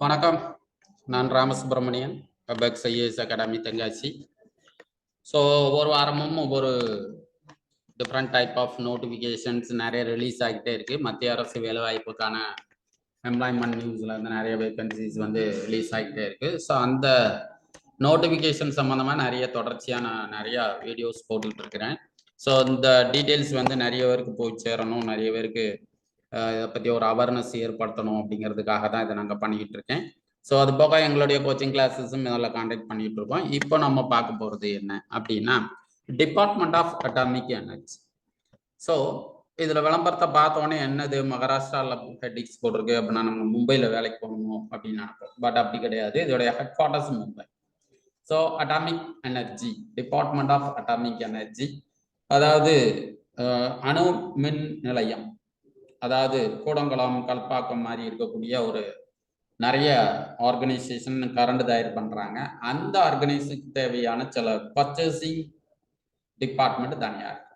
வணக்கம். நான் Ramasubramanian Webex IAS academy Tenkasi. So ஒவ்வொரு வாரமும் ஒவ்வொரு டிஃப்ரெண்ட் டைப் ஆஃப் நோட்டிஃபிகேஷன்ஸ் நிறைய ரிலீஸ் ஆகிட்டே இருக்கு. மத்திய அரசு வேலைவாய்ப்புக்கான எம்ப்ளாய்மெண்ட் நியூஸில் வந்து நிறைய வேகன்சிஸ் வந்து ரிலீஸ் ஆகிட்டே இருக்கு. ஸோ அந்த நோட்டிஃபிகேஷன் சம்மந்தமாக நிறைய தொடர்ச்சியாக நான் நிறையா வீடியோஸ் போட்டுக்கிட்டு இருக்கிறேன். ஸோ இந்த டீட்டெயில்ஸ் வந்து நிறைய பேருக்கு போய் சேரணும் நிறைய பேருக்கு இதை பற்றி ஒரு அவேர்னஸ் ஏற்படுத்தணும் அப்படிங்கிறதுக்காக தான் இதை நாங்கள் பண்ணிக்கிட்டு இருக்கேன். ஸோ அது போக எங்களுடைய கோச்சிங் கிளாஸஸும் இதில் காண்டாக்ட் பண்ணிட்டு இருக்கோம். இப்போ நம்ம பார்க்க போகிறது என்ன அப்படின்னா department of atomic energy so இதில் விளம்பரத்தை பார்த்தோன்னே என்னது? மகாராஷ்டிராவில் ஹெட்டிக்ஸ் போட்டிருக்கு அப்படின்னா நம்ம மும்பையில் வேலைக்கு போகணும் அப்படின்னு நினைப்போம். பட் அப்படி கிடையாது. இதோடைய headquarters Mumbai. So atomic energy department of atomic energy அதாவது அணு மின் நிலையம். அதாவது கூடங்குளம் கல்பாக்கம் மாதிரி இருக்கக்கூடிய ஒரு நிறைய ஆர்கனைசேஷன் கரண்ட் தயார் பண்றாங்க. அந்த ஆர்கனைசேஷன் தேவையான சில பர்ச்சேசிங் டிபார்ட்மெண்ட் தனியா இருக்கு.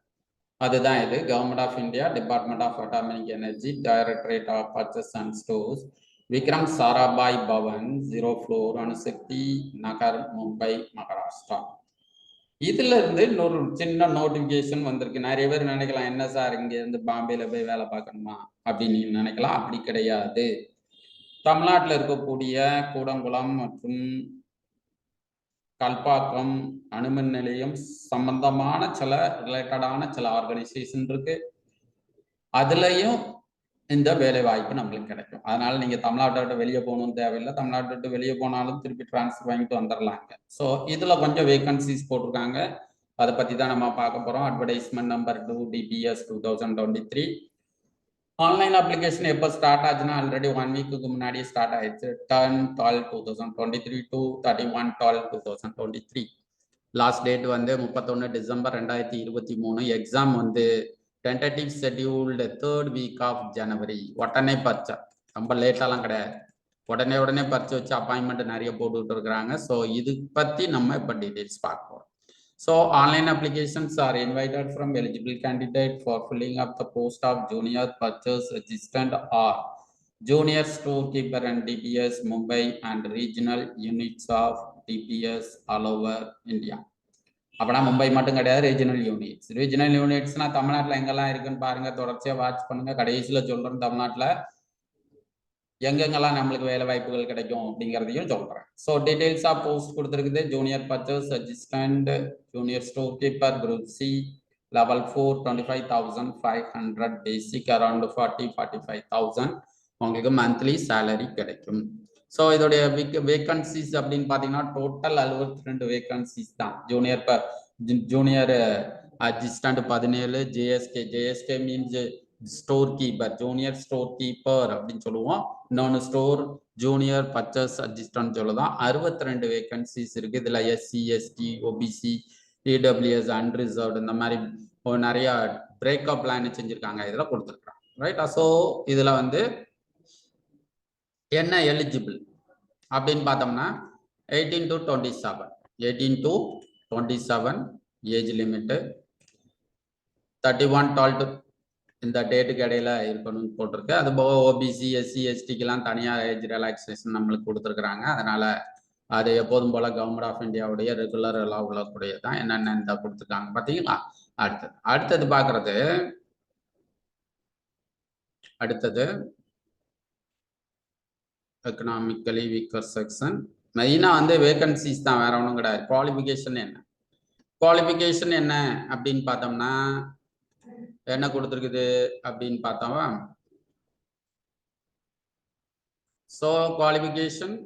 அதுதான் இது. Government of India department of atomic energy directorate of purchase and stores Vikram Sarabhai Bhavan zero floor Anushakti Nagar Mumbai Maharashtra இதுல இருந்து இன்னொரு சின்ன நோட்டிபிகேஷன் வந்திருக்கு. நிறைய பேர் நினைக்கலாம் என்ன சார் இங்க இருந்து பாம்பேல போய் வேலை பார்க்கணுமா? அப்படின்னு நீங்க நினைக்கலாம். அப்படி கிடையாது. தமிழ்நாட்டில் இருக்கக்கூடிய கூடங்குளம் மற்றும் கல்பாக்கம் அணுமின் நிலையம் சம்பந்தமான சில ரிலேட்டடான சில ஆர்கனைசேஷன் இருக்கு. அதுலயும் இந்த வேலை வாய்ப்பு நம்மளுக்கு கிடைக்கும். அதனால நீங்க தமிழ்நாட்டை விட்டு வெளியே போகணும்னு தேவையில்லை. தமிழ்நாட்டை விட்டு வெளியே போனாலும் திருப்பி டிரான்ஸ்ஃபர் வாங்கிட்டு வந்துடலாங்க ஸோ இதுல கொஞ்சம் வேகன்சிஸ் போட்டிருக்காங்க. அதை பத்தி தான் நம்ம பார்க்க போறோம். Advertisement number two DPS two thousand twenty three online application எப்போ ஸ்டார்ட் ஆச்சுன்னா ஆல்ரெடி ஒன் வீக்குக்கு முன்னாடியே ஸ்டார்ட் ஆயிடுச்சு. Ten twelve two thousand twenty three to thirty one twelve two thousand twenty three last date வந்து முப்பத்தொன்று டிசம்பர் ரெண்டாயிரத்தி இருபத்தி மூணு. எக்ஸாம் வந்து tentative scheduled third week of ஜனவரி உடனே பரிச்சை ரொம்ப லேட்டாலாம் கிடையாது. உடனே உடனே பரிச்சு வச்சு அப்பாயின்மெண்ட் நிறைய போட்டுக்கிட்டு இருக்கிறாங்க. ஸோ இது பற்றி நம்ம இப்போ டீட்டெயில்ஸ் பார்க்குறோம் so online applications are invited from eligible candidate for filling up the post of junior purchase assistant or junior store keeper and DPS Mumbai and regional units of DPS all over India அப்பனா மும்பை மட்டும் கிடையாது regional units regional யூனிட்ஸ்னா தமிழ்நாட்டில் எங்கெல்லாம் இருக்குன்னு பாருங்க தொடர்ச்சியாக watch பண்ணுங்க. கடைசியில் சொல்றேன் தமிழ்நாட்டில் எங்கெங்கெல்லாம் நம்மளுக்கு வேலை வாய்ப்புகள் கிடைக்கும் அப்படிங்கிறதையும் சொல்றேன். ஸோ டீட்டெயில்ஸாக ஆஃப் போஸ்ட் கொடுத்துருக்குது. Junior purchase assistant junior store keeper group C level four twenty five thousand five hundred basic around forty forty five thousand உங்களுக்கு மந்த்லி சேலரி கிடைக்கும். ஸோ இதோடைய வேகன்சிஸ் அப்படின்னு பார்த்தீங்கன்னா டோட்டல் அறுபத்தி ரெண்டு வேகன்சிஸ் தான் ஜூனியர் ஜூனியர் அசிஸ்டன்ட் பதினேழு JSK JSK means store keeper junior store keeper அப்படின்னு சொல்லுவோம். இன்னொன்று ஸ்டோர் ஜூனியர் பர்ச்சேஸ் அசிஸ்டன்ட் சொல்லுதான். அறுபத்தி ரெண்டு வேகன்சிஸ் இருக்கு. இதில் SC ST OBC EWS unreserved இந்த மாதிரி நிறைய பிரேக்கப் பிளான் செஞ்சிருக்காங்க. இதில் கொடுத்துருக்காங்க ரைட்டா ஸோ இதில் வந்து என்ன எலிஜிபிள் அப்படின்னு பார்த்தோம்னா eighteen to twenty seven eighteen to twenty seven age limit thirty one twelve to இந்த டேட்டுக்கு இடையில இருக்கணும்னு போட்டிருக்கு. அது போக ஓபிசி எஸ்சி எஸ்டிக்கெல்லாம் தனியாக ஏஜ் ரிலாக்ஸேஷன் நம்மளுக்கு கொடுத்துருக்குறாங்க. அதனால அது எப்போதும் போல கவர்மெண்ட் ஆஃப் இந்தியாவுடைய ரெகுலர் எல்லாம் உள்ளக்கூடியது தான் என்னென்ன இந்த கொடுத்துருக்காங்க பார்த்தீங்களா? அடுத்தது. அடுத்தது பார்க்கறது. அடுத்தது. எக்கனாமிக்கலி வீக்கர் செக்ஷன் மெயினாக வந்து வேகன்சிஸ் தான் வேற ஒன்றும் கிடையாது குவாலிஃபிகேஷன் என்ன குவாலிஃபிகேஷன் என்ன அப்படின்னு பார்த்தோம்னா என்ன கொடுத்துருக்குது அப்படின்னு பார்த்தோமா so qualification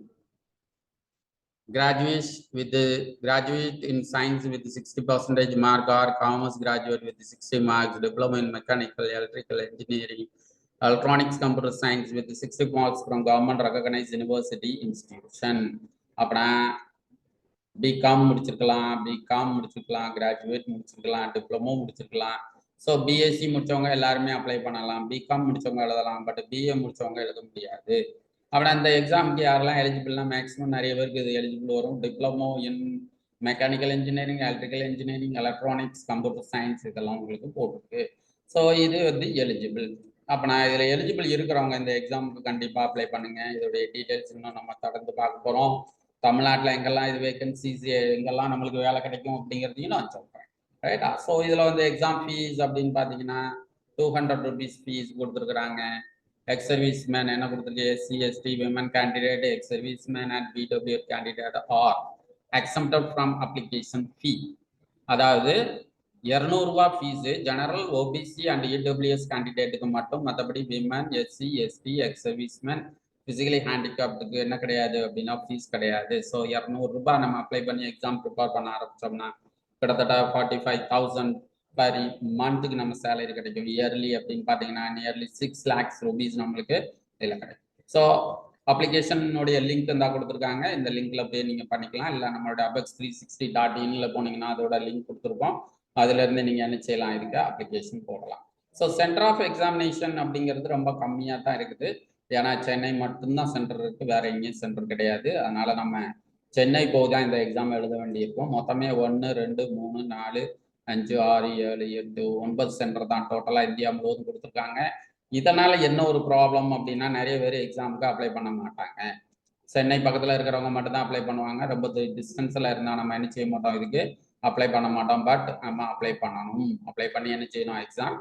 graduate with the graduate in science with 60 percentage mark or commerce graduate with 60 marks diploma in mechanical electrical engineering electronics computer science with 60 marks from government recognized university institution. அப்புறம் BCom முடிச்சிருக்கலாம் BCom முடிச்சிருக்கலாம் graduate முடிச்சிருக்கலாம் diploma முடிச்சிருக்கலாம். So BSc முடிச்சவங்க எல்லாருமே apply பண்ணலாம். BCom முடிச்சவங்க எழுதலாம் பட் பிஏ முடிச்சவங்க எழுத முடியாது. அப்புறம் அந்த எக்ஸாமுக்கு யாரெல்லாம் எலிஜிபிள்னா மேக்ஸிமம் நிறைய பேருக்கு இது எலிஜிபிள் வரும். Diploma in mechanical engineering electrical engineering electronics computer science இதெல்லாம் உங்களுக்கு போட்டிருக்கு. ஸோ இது வந்து எலிஜிபிள் அப்போ நான் இதுல எலிஜிபிள் இருக்கிறவங்க இந்த எக்ஸாமுக்கு கண்டிப்பா அப்ளை பண்ணுங்க. இதோடைய டீட்டெயில்ஸ் இன்னும் நம்ம தொடர்ந்து பார்க்க போறோம். தமிழ்நாட்டில் எங்கெல்லாம் இது வேகன்சிஸ் எங்கெல்லாம் நம்மளுக்கு வேலை கிடைக்கும் அப்படிங்கிறதையும் நான் சொல்றேன். ரைட்டா ஸோ இதுல வந்து எக்ஸாம் ஃபீஸ் அப்படின்னு பாத்தீங்கன்னா டூ ஹண்ட்ரட் ருபீஸ் ஃபீஸ் கொடுத்துருக்குறாங்க. எக்ஸ் சர்வீஸ் மேன் என்ன கொடுத்துருக்கு? SC ST women candidate ex service man and PW candidate are accepted from application fee அதாவது இரநூறுவா fees general OBC and EWS கேண்டிடேட்டுக்கு மட்டும் மற்றபடி women SC ST ex serviceman physically ஹேண்டிகேப்டுக்கு என்ன கிடையாது அப்படின்னா ஃபீஸ் கிடையாது. ஸோ இரநூறுபா நம்ம அப்ளை பண்ணி எக்ஸாம் ப்ரிப்பேர் பண்ண ஆரம்பிச்சோம்னா கிட்டத்தட்ட ஃபார்ட்டி ஃபைவ் தௌசண்ட் பர் மந்த்துக்கு நம்ம சேலரி கிடைக்கும். இயர்லி அப்படின்னு பார்த்தீங்கன்னா நியர்லி சிக்ஸ் லேக்ஸ் ருபீஸ் நம்மளுக்கு இதில் கிடைக்கும். ஸோ அப்ளிகேஷனுடைய லிங்க் இருந்தால் கொடுத்துருக்காங்க. இந்த லிங்க்ல போய் நீங்கள் பண்ணிக்கலாம். இல்லை நம்மளோட அபெக்ஸ் த்ரீ சிக்ஸ்டி டாட் இன்ல போனீங்கன்னா அதோட லிங்க் கொடுத்துருப்போம். அதுலேருந்து நீங்கள் என்ன செய்யலாம்? இதுக்கு அப்ளிகேஷன் போடலாம். ஸோ சென்டர் ஆஃப் எக்ஸாமினேஷன் அப்படிங்கிறது ரொம்ப கம்மியாக தான் இருக்குது. ஏன்னா சென்னை மட்டும்தான் சென்டர் இருக்குது வேற எங்கேயும் சென்டர் கிடையாது. அதனால நம்ம சென்னை போய் தான் இந்த எக்ஸாம் எழுத வேண்டியிருக்கும். மொத்தமே ஒன்று ரெண்டு மூணு நாலு அஞ்சு ஆறு ஏழு எட்டு ஒன்பது சென்டர் தான். டோட்டலாக இந்தியா முழுவதும் கொடுத்துருக்காங்க. இதனால் என்ன ஒரு ப்ராப்ளம் அப்படின்னா நிறைய பேர் எக்ஸாமுக்கு அப்ளை பண்ண மாட்டாங்க. சென்னை பக்கத்தில் இருக்கிறவங்க மட்டும்தான் அப்ளை பண்ணுவாங்க. ரொம்ப டிஸ்டன்ஸில் இருந்தால் நம்ம என்ன செய்ய மாட்டோம்? இதுக்கு அப்ளை பண்ண மாட்டோம் பட் நம்ம அப்ளை பண்ணணும். அப்ளை பண்ணி என்ன செய்யணும்? எக்ஸாம்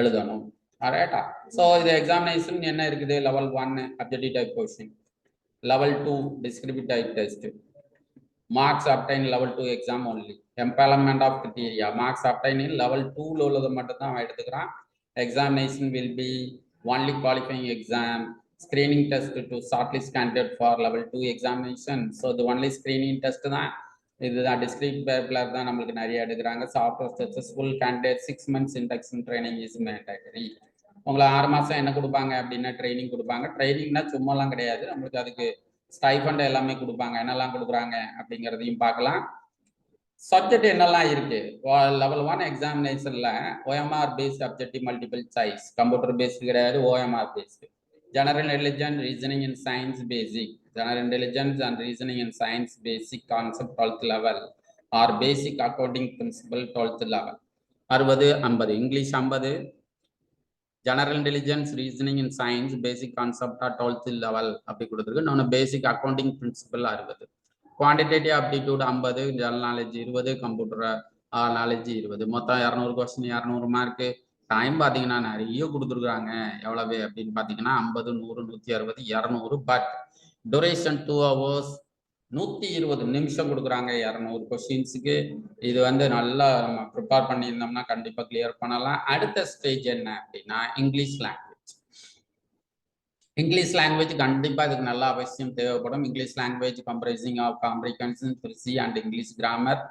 எழுதணும். ரைட்டா ஸோ இது எக்ஸாமினேஷன் என்ன இருக்குது? Level one objective type question level two descriptive type test marks obtain level two exam only empanelment of criteria marks obtain level டூவில் உள்ளது மட்டும் தான் அவன் எடுத்துக்கிறான். Examination will be only qualifying exam. Screening test to shortlist candidate for level 2 examination. So the only screening test தான். இதுதான் district பேப்பில் தான் நம்மளுக்கு நிறைய எடுக்கிறாங்க. Software successful candidate six months induction training is mandatory உங்களை ஆறு மாசம் என்ன கொடுப்பாங்க அப்படின்னா ட்ரைனிங் கொடுப்பாங்க. ட்ரைனிங்னா சும்மாலாம் கிடையாது. நம்மளுக்கு அதுக்கு ஸ்டைஃபண்ட் எல்லாமே கொடுப்பாங்க. என்னெல்லாம் கொடுக்குறாங்க அப்படிங்கிறதையும் பார்க்கலாம். சப்ஜெக்ட் என்னெல்லாம் இருக்கு? Level one எக்ஸாமினேஷன்ல OMR based objective multiple choice computer based கிடையாது OMR based general intelligence reasoning in science basic general intelligence and reasoning in science basic concept twelfth level or basic accounting principle twelfth level அறுபது ஐம்பது English ஐம்பது. General intelligence reasoning in science basic கான்செப்டா twelfth level அப்படி கொடுத்துருக்கு. இன்னொன்று basic accounting principle அறுபது. Quantitative aptitude ஐம்பது general knowledge இருபது computer knowledge இருபது. மொத்தம் இரநூறு கொஸ்டின் இரநூறு மார்க்கு டைம் பார்த்தீங்கன்னா நிறைய கொடுத்துருக்குறாங்க. எவ்வளவு அப்படின்னு பார்த்தீங்கன்னா ஐம்பது நூறு நூற்றி அறுபது இரநூறு பட் டூரேஷன் டூ ஹவர்ஸ் நூற்றி இருபது நிமிஷம் கொடுக்குறாங்க இரநூறு கொஸ்டின்ஸுக்கு இது வந்து நல்லா நம்ம ப்ரிப்பேர் பண்ணியிருந்தோம்னா கண்டிப்பாக கிளியர் பண்ணலாம். அடுத்த ஸ்டேஜ் என்ன அப்படின்னா இங்கிலீஷ் லாங்குவேஜ் இங்கிலீஷ் லாங்குவேஜ் கண்டிப்பாக இதுக்கு நல்லா அவசியம் தேவைப்படும். English language comprising of comprehension precis and English grammar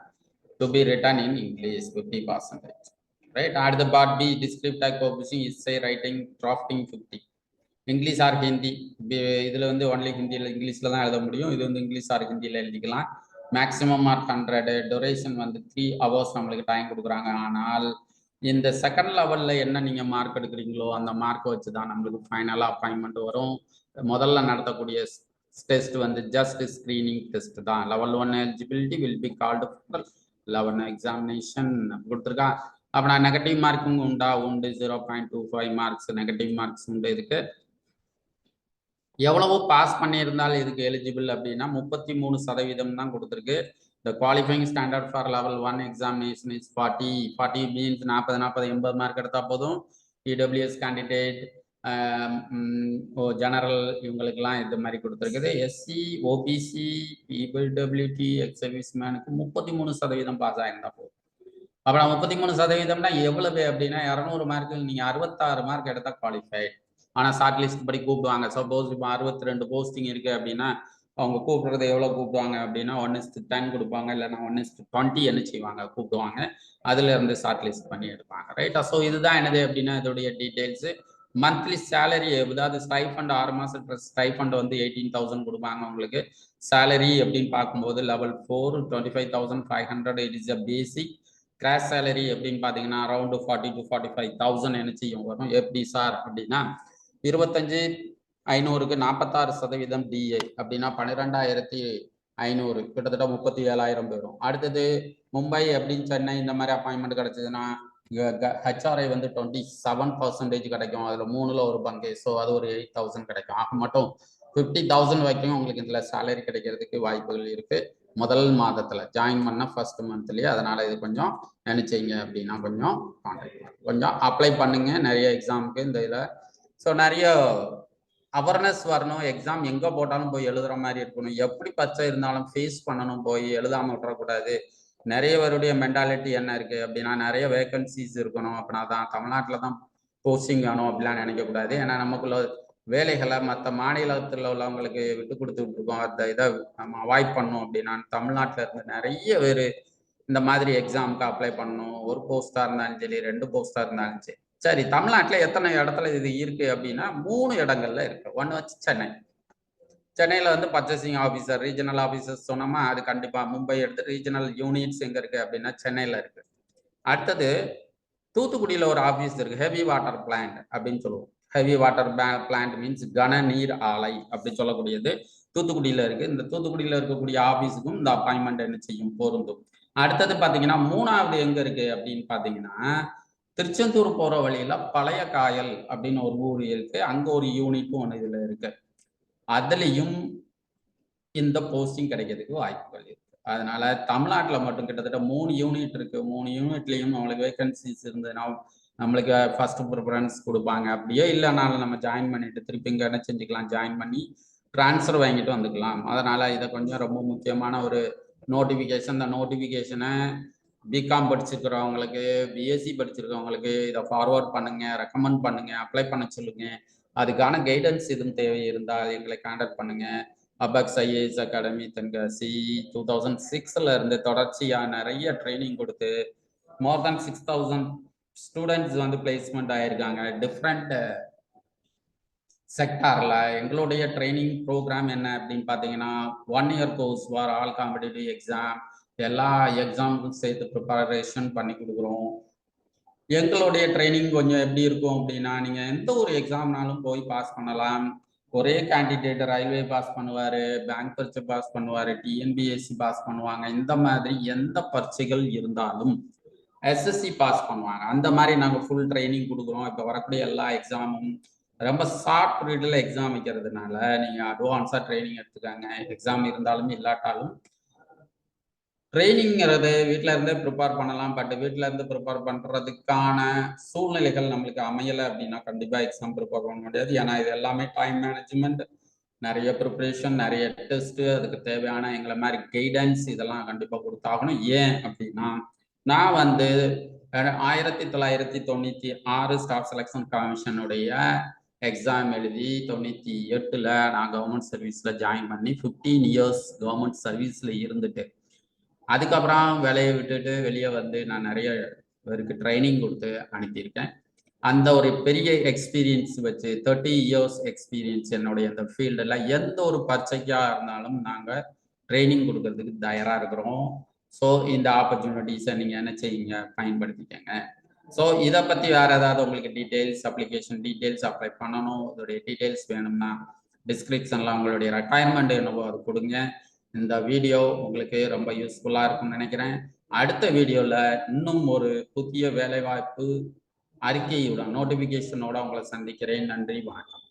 to be written in English fifty percentage right அடுத்த part B descriptive composing இஸ்ஸை writing drafting fifty English or Hindi இதில் வந்து only ஹிந்தியில் இங்கிலீஷில் தான் எழுத முடியும். இது வந்து இங்கிலீஷ் ஆர் ஹிந்தியில் எழுதிக்கலாம். மேக்ஸிமம் மார்க் ஹண்ட்ரடு டொரேஷன் வந்து த்ரீ ஹவர்ஸ் நம்மளுக்கு டைம் கொடுக்குறாங்க. ஆனால் இந்த செகண்ட் லெவலில் என்ன நீங்கள் மார்க் எடுக்கிறீங்களோ அந்த மார்க்கை வச்சு தான் நம்மளுக்கு ஃபைனலாக அப்பாயின்மெண்ட் வரும். முதல்ல நடத்தக்கூடிய டெஸ்ட் வந்து ஜஸ்ட் ஸ்க்ரீனிங் டெஸ்ட் தான். Level one eligibility will be called eleven examination கொடுத்துருக்கான் அப்படின்னா நெகட்டிவ் மார்க்கும் உண்டா? உண்டு. Zero point two five marks negative marks உண்டு. இதுக்கு எவ்வளவோ பாஸ் பண்ணியிருந்தால் இதுக்கு எலிஜிபிள் அப்படின்னா முப்பத்தி மூணு சதவீதம் தான் கொடுத்துருக்கு. இந்த qualifying standard for level one examination is forty forty means நாற்பது நாற்பது எண்பது மார்க் எடுத்தால் போதும். இடபிள்யூஎஸ் கேண்டிடேட் ஜெனரல் இவங்களுக்கெல்லாம் இது மாதிரி கொடுத்துருக்குது. எஸ்சி ஓபிசி பிபிள்டபிள்யூடி எக்ஸ் சர்வீஸ்மேனுக்கு முப்பத்தி மூணு சதவீதம் பாஸ் ஆயிருந்தா போதும். அப்புறம் முப்பத்தி மூணு சதவீதம்னா எவ்வளவு அப்படின்னா இரநூறு மார்க்கு நீங்கள் அறுபத்தாறு மார்க் எடுத்தால் குவாலிஃபைட் ஆனால் ஷார்ட் லிஸ்ட் படி கூப்பிடுவாங்க. சப்போஸ் இப்போ அறுபத்தி ரெண்டு போஸ்டிங் இருக்கு அப்படின்னா அவங்க கூப்பிடுறது எவ்வளோ கூப்பிடுவாங்க அப்படின்னா ஒன் இஸ்ட் டென் கொடுப்பாங்க. இல்லைன்னா ஒன் இஸ்ட் டுவெண்ட்டி என்ன செய்வாங்க? கூப்பிடுவாங்க. அதுல இருந்து ஷார்ட் லிஸ்ட் பண்ணி எடுப்பாங்க. ரைட்டா ஸோ இதுதான் என்னது அப்படின்னா இதோடைய டீட்டெயில்ஸு மந்த்லி சேலரி அதாவது ஸ்டைஃபண்ட் ஆறு மாசம் ஸ்டைஃபண்ட் வந்து எயிட்டீன் தௌசண்ட் கொடுப்பாங்க உங்களுக்கு. சேலரி அப்படின்னு பார்க்கும்போது level four twenty five thousand five hundred it is a basic gross salary அப்படின்னு பார்த்தீங்கன்னா around forty to forty five thousand என்ன செய்யும்? வரும். எப்படி சார் அப்படின்னா இருபத்தஞ்சு ஐநூறுக்கு நாற்பத்தாறு சதவீதம் டிஏ அப்படின்னா பன்னிரெண்டாயிரத்தி ஐநூறு. கிட்டத்தட்ட முப்பத்தி ஏழாயிரம் போயிடும் அடுத்தது மும்பை அப்படின்னு சென்னை இந்த மாதிரி அப்பாயின்மெண்ட் கிடைச்சதுன்னா ஹெச்ஆர்ஐ வந்து டுவெண்ட்டி செவன் பர்சன்டேஜ் கிடைக்கும். அதில் மூணில் ஒரு பங்கு. ஸோ அது ஒரு எயிட் தௌசண்ட் கிடைக்கும். ஆக மட்டும் ஃபிஃப்டி தௌசண்ட் வரைக்கும் உங்களுக்கு இதில் சேலரி கிடைக்கிறதுக்கு வாய்ப்புகள் இருக்கு. முதல் மாதத்தில் ஜாயின் பண்ண ஃபர்ஸ்ட் மந்த்லேயே அதனால இது கொஞ்சம் நினைச்சீங்க அப்படின்னா கொஞ்சம் கான்டாக்ட் கொஞ்சம் அப்ளை பண்ணுங்க. நிறைய எக்ஸாமுக்கு இந்த இதில் ஸோ நிறைய அவேர்னஸ் வரணும் எக்ஸாம் எங்கே போட்டாலும் போய் எழுதுற மாதிரி இருக்கணும். எப்படி பச்சை இருந்தாலும் ஃபேஸ் பண்ணணும் போய் எழுதாம விட்டுறக்கூடாது. நிறைய பேருடைய மென்டாலிட்டி என்ன இருக்கு அப்படின்னா நிறைய வேக்கன்சிஸ் இருக்கணும் அப்படின்னா தான் தமிழ்நாட்டில் தான் போஸ்டிங் வேணும் அப்படிலாம் நினைக்கக்கூடாது. ஏன்னா நமக்குள்ள வேலைகளை மற்ற மாநிலத்தில் உள்ளவங்களுக்கு விட்டு கொடுத்துட்டு இருக்கோம். அந்த இதை நம்ம அவாய்ட் பண்ணோம் அப்படின்னா தமிழ்நாட்டில் இருந்து நிறைய பேர் இந்த மாதிரி எக்ஸாமுக்கு அப்ளை பண்ணணும். ஒரு போஸ்டாக இருந்தாலும் சரி ரெண்டு போஸ்டாக இருந்தாலும் சரி. சரி தமிழ்நாட்டில் எத்தனை இடத்துல இது இருக்கு அப்படின்னா மூணு இடங்கள்ல இருக்கு. ஒன்று வச்சு சென்னை. சென்னையில் வந்து பர்ச்சேசிங் ஆஃபீஸர் ரீஜனல் ஆஃபீஸர் சொன்னோமா? அது கண்டிப்பாக மும்பை எடுத்து ரீஜனல் யூனிட்ஸ் எங்கே இருக்குது அப்படின்னா சென்னையில் இருக்குது அடுத்தது தூத்துக்குடியில் ஒரு ஆஃபீஸ் இருக்குது ஹெவி வாட்டர் பிளான்ட் அப்படின்னு சொல்லுவோம். ஹெவி வாட்டர் பிளான்ட் மீன்ஸ் கன நீர் ஆலை அப்படி சொல்லக்கூடியது தூத்துக்குடியில் இருக்குது இந்த தூத்துக்குடியில் இருக்கக்கூடிய ஆஃபீஸுக்கும் இந்த அப்பாயின்மெண்ட் என்ன செய்யும் பொருந்தும். அடுத்தது பார்த்தீங்கன்னா மூணாவது எங்கே இருக்குது அப்படின்னு பார்த்தீங்கன்னா திருச்செந்தூர் போற வழியில பழைய காயல் அப்படின்னு ஒரு ஊர் இருக்கு. அங்க ஒரு யூனிட்டும் ஒன்று இதுல இருக்கு. அதுலயும் இந்த போஸ்டிங் கிடைக்கிறதுக்கு வாய்ப்புகள் இருக்கு. அதனால தமிழ்நாட்டில் மட்டும் கிட்டத்தட்ட மூணு யூனிட் இருக்கு. மூணு யூனிட்லயும் நம்மளுக்கு வேகன்சிஸ் இருந்ததுன்னா நம்மளுக்கு ஃபர்ஸ்ட் ப்ரிஃபரன்ஸ் கொடுப்பாங்க. அப்படியே இல்லைனாலும் நம்ம ஜாயின் பண்ணிட்டு திருப்பி இங்கே என்ன செஞ்சுக்கலாம்? ஜாயின் பண்ணி ட்ரான்ஸ்ஃபர் வாங்கிட்டு வந்துக்கலாம். அதனால இதை கொஞ்சம் ரொம்ப முக்கியமான ஒரு நோட்டிஃபிகேஷன் இந்த நோட்டிஃபிகேஷனை பிகாம் படிச்சிருக்கிறவங்களுக்கு பிஎஸ்சி படிச்சிருக்கவங்களுக்கு இதை ஃபார்வர்ட் பண்ணுங்க ரெக்கமெண்ட் பண்ணுங்க அப்ளை பண்ண சொல்லுங்க. அதுக்கான கைடன்ஸ் எதுவும் தேவை இருந்தால் எங்களை கான்டாக்ட் பண்ணுங்க. Apex IAS academy Tenkasi two thousand சிக்ஸ்ல இருந்து தொடர்ச்சியா நிறைய ட்ரைனிங் கொடுத்து more than six thousand students வந்து பிளேஸ்மெண்ட் ஆயிருக்காங்க. டிஃப்ரெண்ட் செக்டார்ல எங்களுடைய ட்ரைனிங் ப்ரோக்ராம் என்ன அப்படின்னு பார்த்தீங்கன்னா one year course for all competitive exam எல்லா எக்ஸாமுக்கும் சேர்த்து ப்ரிப்பரேஷன் பண்ணி கொடுக்குறோம். எங்களுடைய ட்ரைனிங் கொஞ்சம் எப்படி இருக்கும் அப்படின்னா நீங்கள் எந்த ஒரு எக்ஸாம்னாலும் போய் பாஸ் பண்ணலாம். ஒரே கேண்டிடேட் ரயில்வே பாஸ் பண்ணுவார் பேங்க் பரீட்சை பாஸ் பண்ணுவார் டிஎன்பிஎஸ்சி பாஸ் பண்ணுவாங்க. இந்த மாதிரி எந்த பரீட்சைகள் இருந்தாலும் எஸ்எஸ்சி பாஸ் பண்ணுவாங்க. அந்த மாதிரி நாங்கள் ஃபுல் ட்ரைனிங் கொடுக்குறோம். இப்போ வரக்கூடிய எல்லா எக்ஸாமும் ரொம்ப ஷார்ட் பீரியடில் எக்ஸாம் வைக்கிறதுனால நீங்கள் அட்வான்ஸாக ட்ரைனிங் எடுத்துக்காங்க. எக்ஸாம் இருந்தாலும் இல்லாட்டாலும் ட்ரைனிங்கிறது வீட்டில் இருந்தே ப்ரிப்பேர் பண்ணலாம். பட் வீட்டில் இருந்து ப்ரிப்பேர் பண்றதுக்கான சூழ்நிலைகள் நம்மளுக்கு அமையல அப்படின்னா கண்டிப்பா எக்ஸாம் ப்ரிப்பேர் பண்ண முடியாது. ஏன்னா இது எல்லாமே டைம் மேனேஜ்மெண்ட் நிறைய ப்ரிப்பரேஷன் நிறைய டெஸ்ட் அதுக்கு தேவையான எங்களை மாதிரி கைடன்ஸ் இதெல்லாம் கண்டிப்பா கொடுத்தாகணும். ஏன் அப்படின்னா நான் வந்து ஆயிரத்தி தொள்ளாயிரத்தி தொண்ணூத்தி ஆறு ஸ்டாஃப் செலெக்ஷன் கமிஷனுடைய எக்ஸாம் எழுதி தொண்ணூத்தி எட்டுல நான் கவர்மெண்ட் சர்வீஸ்ல ஜாயின் பண்ணி ஃபிஃப்டீன் இயர்ஸ் கவர்மெண்ட் சர்வீஸ்ல இருந்துட்டு அதுக்கப்புறம் வேலையை விட்டுட்டு வெளியே வந்து நான் நிறைய பேருக்கு ட்ரைனிங் கொடுத்து அனுப்பியிருக்கேன். அந்த ஒரு பெரிய எக்ஸ்பீரியன்ஸ் வச்சு தேர்ட்டி இயர்ஸ் எக்ஸ்பீரியன்ஸ் என்னுடைய இந்த ஃபீல்டில் எந்த ஒரு பர்ச்சைக்காக இருந்தாலும் நாங்கள் ட்ரைனிங் கொடுக்கறதுக்கு தயாராக இருக்கிறோம். ஸோ இந்த ஆப்பர்ச்சுனிட்டிஸை நீங்கள் என்ன செய்யுங்க? பயன்படுத்திக்கங்க. ஸோ இதை பற்றி வேற ஏதாவது உங்களுக்கு டீட்டெயில்ஸ் அப்ளிகேஷன் டீட்டெயில்ஸ் அப்ளை பண்ணணும். இதோடைய டீட்டெயில்ஸ் வேணும்னா டிஸ்கிரிப்ஷனில் உங்களுடைய ரெக்குயர்மெண்ட் என்னவோ அது கொடுங்க. இந்த வீடியோ உங்களுக்கு ரொம்ப யூஸ்ஃபுல்லாக இருக்கும்னு நினைக்கிறேன். அடுத்த வீடியோவில் இன்னும் ஒரு புதிய வேலைவாய்ப்பு அறிக்கையோட நோட்டிஃபிகேஷனோட உங்களை சந்திக்கிறேன். நன்றி வணக்கம்.